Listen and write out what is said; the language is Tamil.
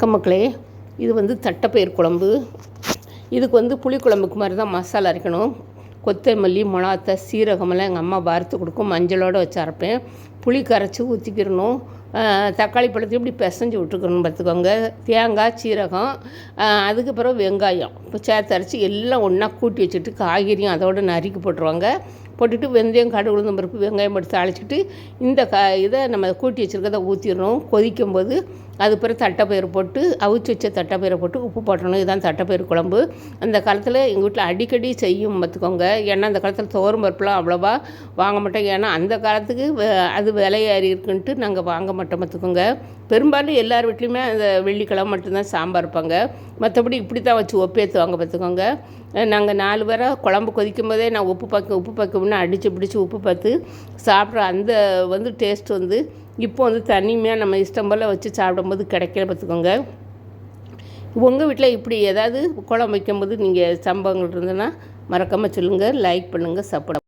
வணக்கம் மக்களே. இது வந்து தட்டைப்பயிர் குழம்பு. இதுக்கு வந்து புளிக்குழம்புக்கு மாதிரி தான் மசாலா அரைக்கணும். கொத்தமல்லி மிளகாத்த சீரகமெல்லாம் எங்கள் அம்மா வறுத்து கொடுக்கும். மஞ்சளோடு வச்சு அரைப்பேன். புளி கரைச்சி ஊற்றிக்கிடணும் தக்காளி பழத்தையும் இப்படி பிசைஞ்சு விட்டுக்கணும் பார்த்துக்கோங்க. தேங்காய் சீரகம் அதுக்கு பிறகு வெங்காயம். இப்போ சேர்த்து அரைச்சி எல்லாம் ஒன்றா கூட்டி வச்சுட்டு காய்கறியும் அதோடு நறுக்கி போட்டுருவாங்க. போட்டுட்டு வெந்தயம் கடுகு உளுந்தம் பருப்பு வெங்காயம் போட்டு தாளிச்சிட்டு இந்த க இதை நம்ம கூட்டி வச்சுருக்கதை ஊற்றிடணும் கொதிக்கும் போது அது பிறகு தட்டைப்பயிறு போட்டு அவிச்சு வச்ச தட்டைப்பயிரை போட்டு உப்பு போட்டணும். இதுதான் தட்டைப்பயிறு குழம்பு. அந்த காலத்தில் எங்கள் வீட்டில் அடிக்கடி செய்யும் பார்த்துக்கோங்க. ஏன்னா அந்த காலத்தில் தோறும் பருப்புலாம் அவ்வளோவா வாங்க மாட்டோம். ஏன்னா அந்த காலத்துக்கு அது விலையாறி இருக்குன்ட்டு நாங்கள் வாங்க மாட்டோம் பார்த்துக்கோங்க. பெரும்பாலும் எல்லார் வீட்லேயுமே அந்த வெள்ளிக்கிழமை மட்டும்தான் சாம்பார் இருப்பாங்க மற்றபடி இப்படி தான் வச்சு ஒப்பேற்றுவாங்க பார்த்துக்கோங்க. நாங்கள் நாலு பேரை குழம்பு கொதிக்கும் போதே நான் உப்பு பார்க்க உப்பு ஒன்று அடித்து பிடிச்சி உப்பு பார்த்து சாப்பிட்ற அந்த வந்து டேஸ்ட் வந்து இப்போ வந்து தனிமையாக நம்ம இஷ்டம் போல் வச்சு சாப்பிடும்போது கிடைக்கல பார்த்துக்கோங்க. உங்கள் வீட்டில் இப்படி ஏதாவது குழம்பு வைக்கும்போது நீங்கள் சம்பவங்கள் இருந்ததுன்னா மறக்காமல் சொல்லுங்கள் லைக் பண்ணுங்கள் சாப்பிட